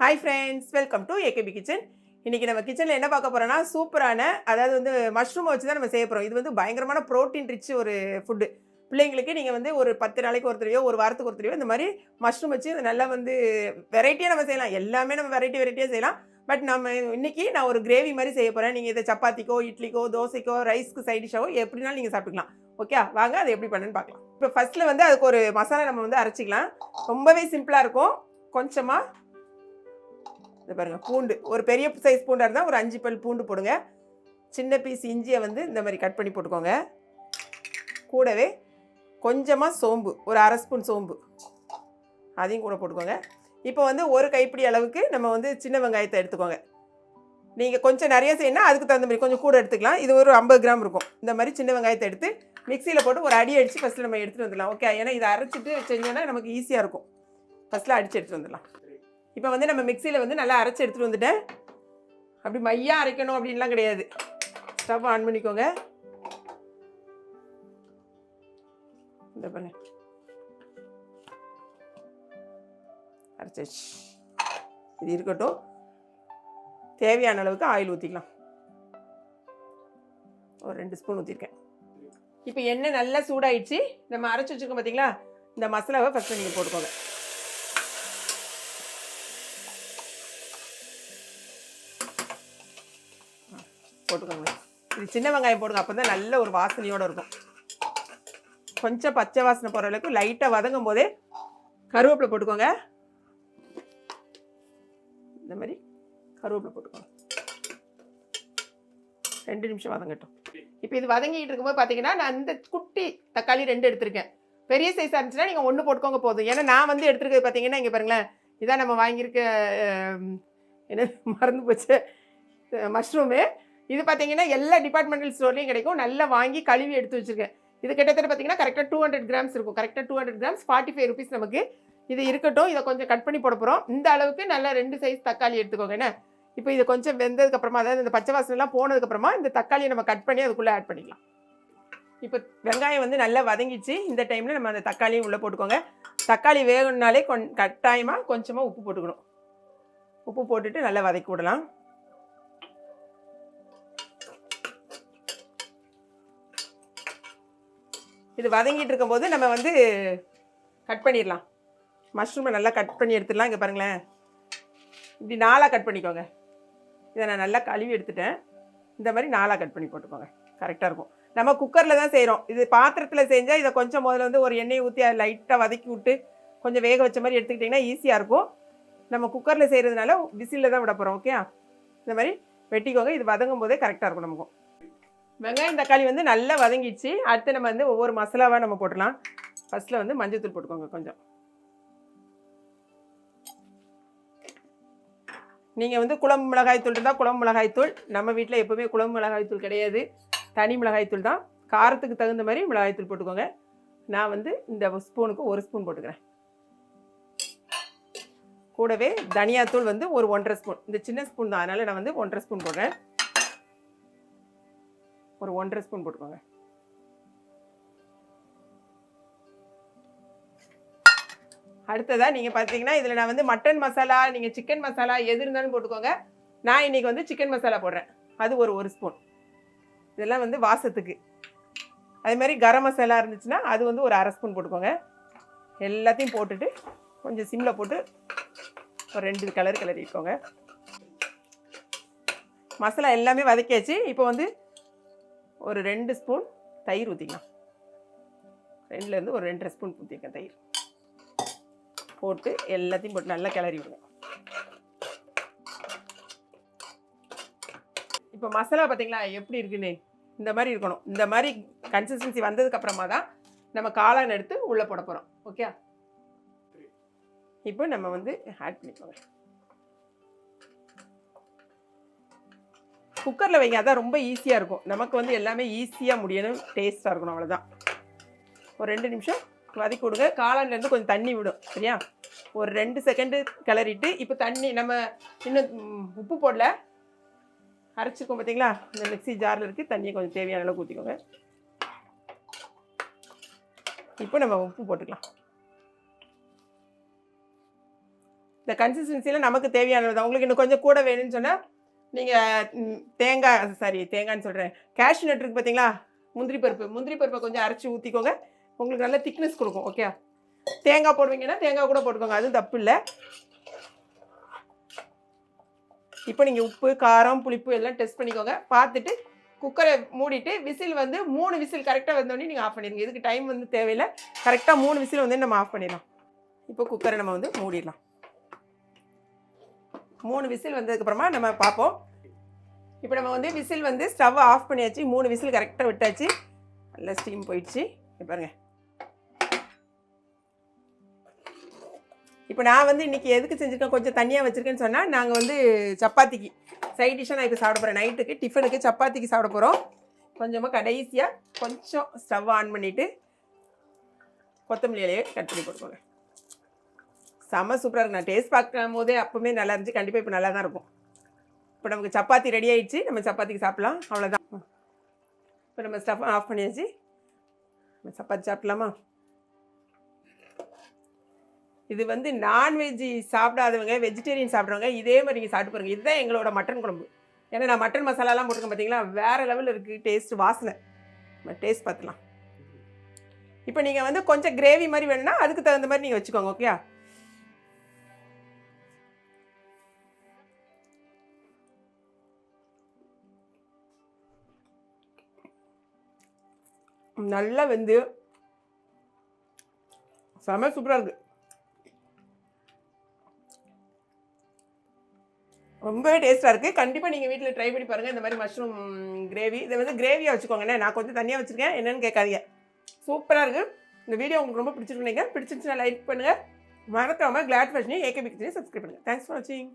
Hi friends welcome to AKP kitchen இன்றைக்கி நம்ம கிச்சனில் என்ன பார்க்க போகிறோன்னா சூப்பரான அதாவது வந்து மஷ்ரூமை வச்சு தான் நம்ம செய்ய போகிறோம் இது வந்து பயங்கரமான ப்ரோட்டீன் ரிச் ஒரு ஃபுட்டு பிள்ளைங்களுக்கு நீங்கள் வந்து ஒரு பத்து நாளைக்கு ஒரு தடவையோ ஒரு வாரத்துக்கு ஒருத்தரையோ இந்த மாதிரி மஷ்ரூம் வச்சு இது நல்லா வந்து வெரைட்டியாக நம்ம செய்யலாம். எல்லாமே நம்ம வெரைட்டி வெரைட்டியாக செய்யலாம். பட் நம்ம இன்னைக்கு நான் ஒரு கிரேவி மாதிரி செய்ய போகிறேன் நீங்கள் இதை சப்பாத்திக்கோ இட்லிக்கோ தோசைக்கோ ரைஸ்க்கு சைட் டிஷ்ஷாவோ எப்படினாலும் நீங்கள் சாப்பிட்டுக்கலாம். ஓகே வாங்க அது எப்படி பண்ணுன்னு பார்க்கலாம். இப்போ ஃபஸ்ட்டில் வந்து அதுக்கு ஒரு மசாலா நம்ம வந்து அரைச்சிக்கலாம். ரொம்பவே சிம்பிளாக இருக்கும். கொஞ்சமாக இந்த பாருங்கள் பூண்டு. ஒரு பெரிய சைஸ் பூண்டாக இருந்தால் ஒரு அஞ்சு பல் பூண்டு போடுங்க. சின்ன பீஸ் இஞ்சியை வந்து இந்த மாதிரி கட் பண்ணி போட்டுக்கோங்க. கூடவே கொஞ்சமாக சோம்பு ஒரு அரை ஸ்பூன் சோம்பு. அதையும் கூட போட்டுக்கோங்க. இப்போ வந்து ஒரு கைப்பிடி அளவுக்கு நம்ம வந்து சின்ன வெங்காயத்தை எடுத்துக்கோங்க. நீங்கள் கொஞ்சம் நிறைய செய்யணும் அதுக்கு தகுந்த மாதிரி கொஞ்சம் கூட எடுத்துக்கலாம். இது ஒரு ஐம்பது கிராம் இருக்கும். இந்த மாதிரி சின்ன வெங்காயத்தை எடுத்து மிக்சியில் போட்டு ஒரு அடி அடித்து ஃபஸ்ட்டு நம்ம எடுத்துகிட்டு வந்துடலாம். ஓகே ஏன்னா இதை அரைச்சிட்டு செஞ்சோன்னா நமக்கு ஈஸியாக இருக்கும். ஃபஸ்ட்டில் அடித்து எடுத்துகிட்டு வந்துடலாம். இப்போ வந்து நம்ம மிக்சியில் வந்து நல்லா அரைச்சி எடுத்துகிட்டு வந்துட்டேன். அப்படி மையாக அரைக்கணும் அப்படின்லாம் கிடையாது. ஸ்டவ் ஆன் பண்ணிக்கோங்க. இந்த பண்ணு அரைச்சாச்சு. இது இருக்கட்டும். தேவையான அளவுக்கு ஆயில் ஊற்றிக்கலாம் ஒரு ரெண்டு ஸ்பூன் ஊற்றிருக்கேன் இப்போ எண்ணெய் நல்லா சூடாயிடுச்சு. நம்ம அரைச்சி வச்சுருக்கோம் பார்த்தீங்களா இந்த மசாலாவை ஃபஸ்ட்டு நீங்கள் போட்டுக்கோங்க. போட்டுக்கோங்க. இது சின்ன வெங்காயம் போடுங்க அப்போ தான் நல்ல ஒரு வாசனையோடு இருக்கும். கொஞ்சம் பச்சை வாசனை போகிற அளவுக்கு லைட்டாக வதங்கும் போதே கருவேப்பிலை போட்டுக்கோங்க. இந்த மாதிரி கருவேப்பிலை போட்டுக்கோங்க. ரெண்டு நிமிஷம் வதங்கட்டும். இப்போ இது வதங்கிட்டு இருக்கும்போது பார்த்தீங்கன்னா நான் இந்த குட்டி தக்காளி ரெண்டு எடுத்திருக்கேன். பெரிய சைஸாக இருந்துச்சுன்னா நீங்கள் ஒன்று போட்டுக்கோங்க போதும். ஏன்னா நான் வந்து எடுத்துருக்கிறது பார்த்தீங்கன்னா இங்கே பாருங்களேன் இதான் நம்ம வாங்கியிருக்க என்ன மறந்து போச்சு மஷ்ரூமு இது பார்த்தீங்கன்னா எல்லா டிபார்ட்மெண்டல் ஸ்டோர்லேயும் கிடைக்கும். நல்லா வாங்கி கழுவி எடுத்து வச்சிருக்கேன். இது கிட்டத்தட்ட பார்த்தீங்கன்னா கரெக்டாக டூ ஹண்ட்ரட் கிராம்ஸ் இருக்கும். கரெக்டாக two hundred grams forty five rupees நமக்கு இது இருக்கட்டும். இதை கொஞ்சம் கட் பண்ணி போட போகிறோம் இந்த அளவுக்கு நல்லா ரெண்டு சைஸ் தக்காளி எடுத்துக்கோங்க. என்ன? இப்போ இது கொஞ்சம் வெந்ததுக்கப்புறமா அதாவது இந்த பச்சை வாசனைலாம் போனதுக்கப்புறமா இந்த தக்காளியை நம்ம கட் பண்ணி அதுக்குள்ளே ஆட் பண்ணிக்கலாம். இப்போ வெங்காயம் வந்து நல்லா வதங்கிச்சு. இந்த டைமில் நம்ம அந்த தக்காளியும் உள்ளே போட்டுக்கோங்க. தக்காளி வேகணுன்னாலே கொன் கட்டாயமாக கொஞ்சமாக உப்பு போட்டுக்கணும். உப்பு போட்டுட்டு நல்லா வதக்கி விடலாம். இது வதங்கிட்டு இருக்கும்போது நம்ம வந்து கட் பண்ணிடலாம். மஷ்ரூமை நல்லா கட் பண்ணி எடுத்துடலாம். இங்கே பாருங்களேன். இப்படி நாளாக கட் பண்ணிக்கோங்க. இதை நான் நல்லா கழுவி எடுத்துட்டேன். இந்த மாதிரி நாளாக கட் பண்ணி போட்டுக்கோங்க. கரெக்டாக இருக்கும். நம்ம குக்கரில் தான் செய்கிறோம் இது பாத்திரத்தில் செஞ்சால் இதை கொஞ்சம் முதல்ல வந்து ஒரு எண்ணெய் ஊற்றி அதை லைட்டாக வதக்கி விட்டு கொஞ்சம் வேக வச்ச மாதிரி எடுத்துக்கிட்டிங்கன்னா ஈஸியாக இருக்கும். நம்ம குக்கரில் செய்கிறதுனால விசிலில் தான் விட போகிறோம் ஓகே இந்த மாதிரி வெட்டிக்கோங்க. இது வதங்கும் போதே கரெக்டாக இருக்கும் நமக்கும். வெங்காயம் தக்காளி வந்து நல்லா வதங்கிடுச்சு. அடுத்து நம்ம வந்து ஒவ்வொரு மசாலாவாக நம்ம போடலாம் ஃபஸ்ட்டில் வந்து மஞ்சள்தூள் போட்டுக்கோங்க கொஞ்சம். நீங்கள் வந்து குழம்பு மிளகாய்த்தூள் இருந்தால் குழம்பு மிளகாய்த்தூள் நம்ம வீட்டில் எப்போவுமே குழம்பு மிளகாய்த்தூள் கிடையாது. தனி மிளகாய்த்தூள் தான். காரத்துக்கு தகுந்த மாதிரி மிளகாய்த்தூள் போட்டுக்கோங்க. நான் வந்து இந்த ஸ்பூனுக்கு ஒரு ஸ்பூன் போட்டுக்கிறேன். கூடவே தனியாத்தூள் வந்து ஒரு ஒன்றரை ஸ்பூன் இந்த சின்ன ஸ்பூன் தான். அதனால் நான் வந்து ஒன்றரை ஸ்பூன் போடுறேன். ஒரு ஒன்றரை ஸ்பூன் போட்டுக்கோங்க. அடுத்ததாக நீங்கள் பார்த்தீங்கன்னா இதில் நான் வந்து மட்டன் மசாலா நீங்கள் சிக்கன் மசாலா எது இருந்தாலும் போட்டுக்கோங்க. நான் இன்னைக்கு வந்து சிக்கன் மசாலா போடுறேன். அது ஒரு ஒரு ஸ்பூன். இதெல்லாம் வந்து வாசத்துக்கு. அதே மாதிரி கரம் மசாலா இருந்துச்சுன்னா அது வந்து ஒரு அரை ஸ்பூன் போட்டுக்கோங்க. எல்லாத்தையும் போட்டுட்டு கொஞ்சம் சிம்மில் போட்டு ஒரு ரெண்டு கலர் கிளறிக்கோங்க. மசாலா எல்லாமே வதக்கியாச்சு. இப்போ வந்து ஒரு ரெண்டு ஸ்பூன் தயிர் ஊற்றிக்கலாம் ரெண்டுலேருந்து ஒரு ரெண்டரை ஸ்பூன் ஊற்றிருக்கேன் தயிர். போட்டு எல்லாத்தையும் போட்டு நல்லா கிளறி விடுங்க. இப்போ மசாலா பார்த்தீங்களா எப்படி இருக்குன்னு? இந்த மாதிரி இருக்கணும். இந்த மாதிரி கன்சிஸ்டன்சி வந்ததுக்கப்புறமா தான் நம்ம காளான் எடுத்து உள்ளே போட போகிறோம் ஓகே இப்போ நம்ம வந்து ஆட் பண்ணிக்கோங்க. குக்கரில் வைங்க அதான் ரொம்ப ஈஸியாக இருக்கும். நமக்கு வந்து எல்லாமே ஈஸியாக முடியணும். டேஸ்ட்டாக இருக்கணும் அவ்வளோதான் ஒரு ரெண்டு நிமிஷம் வதக்கி விடுங்க. காளான்லேருந்து கொஞ்சம் தண்ணி விடும் சரியா? ஒரு ரெண்டு செகண்டு கிளறிட்டு இப்போ தண்ணி நம்ம இன்னும் உப்பு போடல. அரைச்சிருக்கோம் பார்த்தீங்களா இந்த மிக்ஸி ஜாரில் இருக்குது தண்ணியை கொஞ்சம் தேவையான அளவுக்கு ஊற்றிக்கோங்க இப்போ நம்ம உப்பு போட்டுக்கலாம். இந்த கன்சிஸ்டன்சியில் நமக்கு தேவையானது தான் உங்களுக்கு இன்னும் கொஞ்சம் கூட வேணும்னு சொன்னால் நீங்கள் தேங்காய் சாரி தேங்காய்னு சொல்கிறேன் கேஷ் நட் இருக்கு பார்த்தீங்களா முந்திரி பருப்பு. முந்திரி பருப்பை கொஞ்சம் அரைச்சி ஊற்றிக்கோங்க உங்களுக்கு நல்ல திக்னஸ் கொடுக்கும் ஓகே தேங்காய் போடுவீங்கன்னா தேங்காய் கூட போட்டுக்கோங்க அதுவும் தப்பு இல்லை. இப்போ நீங்கள் உப்பு காரம் புளிப்பு எல்லாம் டெஸ்ட் பண்ணிக்கோங்க. பார்த்துட்டு குக்கரை மூடிட்டு விசில் வந்து மூணு விசில் கரெக்டாக வந்தோடனே நீங்கள் ஆஃப் பண்ணிடுங்க. இதுக்கு டைம் வந்து தேவையில்லை. கரெக்டாக மூணு விசில் வந்து நம்ம ஆஃப் பண்ணிடலாம். இப்போ குக்கரை நம்ம வந்து மூடிடலாம். மூணு விசில் வந்ததுக்கப்புறமா நம்ம பார்ப்போம். இப்போ நம்ம வந்து விசில் வந்து ஸ்டவ் ஆஃப் பண்ணியாச்சு. மூணு விசில் கரெக்டாக விட்டாச்சு. நல்லா ஸ்டீம் போயிடுச்சு. பாருங்கள் பாருங்க. இப்போ நான் வந்து இன்னைக்கு எதுக்கு செஞ்சுருக்கேன்? கொஞ்சம் தனியாக வச்சுருக்கேன்னு சொன்னால் நாங்கள் வந்து சப்பாத்திக்கு சைட் டிஷ்ஷாக நான் இப்போ சாப்பிட போகிறேன் நைட்டுக்கு டிஃபனுக்கு சப்பாத்திக்கு சாப்பிட போகிறோம் கொஞ்சமாக கடைசியாக கொஞ்சம் ஸ்டவ் ஆன் பண்ணிவிட்டு கொத்தமல்லி இலையை கட் பண்ணி போட்டுக்கோங்க. செம்ம சூப்பராக இருக்கும் நான் டேஸ்ட் பார்க்கும் போதே அப்போவுமே நல்லா இருந்துச்சு. கண்டிப்பாக இப்போ நல்லா தான் இருக்கும். இப்போ நமக்கு சப்பாத்தி ரெடி ஆகிடுச்சு நம்ம சப்பாத்திக்கு சாப்பிட்லாம். அவ்வளோதான் இப்போ நம்ம ஸ்டஃப் ஆஃப் பண்ணியாச்சு. நம்ம சப்பாத்தி சாப்பிட்லாமா? இது வந்து நான்வெஜ் சாப்பிடாதவங்க வெஜிடேரியன் சாப்பிட்றவங்க இதே மாதிரி நீங்கள் சாப்பிட்டு பாருங்கள் இதுதான் எங்களோட மட்டன் குழம்பு. ஏன்னா நான் மட்டன் மசாலாலாம் போட்டுருக்கேன் பார்த்தீங்களா வேறு லெவலில் இருக்குது டேஸ்ட் வாசனை. நம்ம டேஸ்ட் பார்த்துலாம் இப்போ நீங்கள் வந்து கொஞ்சம் கிரேவி மாதிரி வேணும்னா அதுக்கு தகுந்த மாதிரி நீங்கள் வச்சுக்கோங்க ஓகே நல்லா வெந்து செம சூப்பராக இருக்குது ரொம்பவே டேஸ்ட்டாக இருக்குது கண்டிப்பாக நீங்கள் வீட்டில் ட்ரை பண்ணி பாருங்கள் இந்த மாதிரி மஷ்ரூம் கிரேவி இதை வந்து கிரேவியாக வச்சுக்கோங்கண்ணே நான் கொஞ்சம் தனியாக வச்சுருக்கேன். என்னென்னு கேட்காதீங்க. சூப்பராக இருக்குது இந்த வீடியோ உங்களுக்கு ரொம்ப பிடிச்சிருக்கீங்க பிடிச்சிருந்துச்சுன்னா லைக் பண்ணுங்கள் மறக்காமல் கிளாட் ஃபேஷனையும் ஏகே பிக்சரையும் சப்ஸ்கிரைப் பண்ணுங்கள் தேங்க்ஸ் ஃபார் வாட்சிங்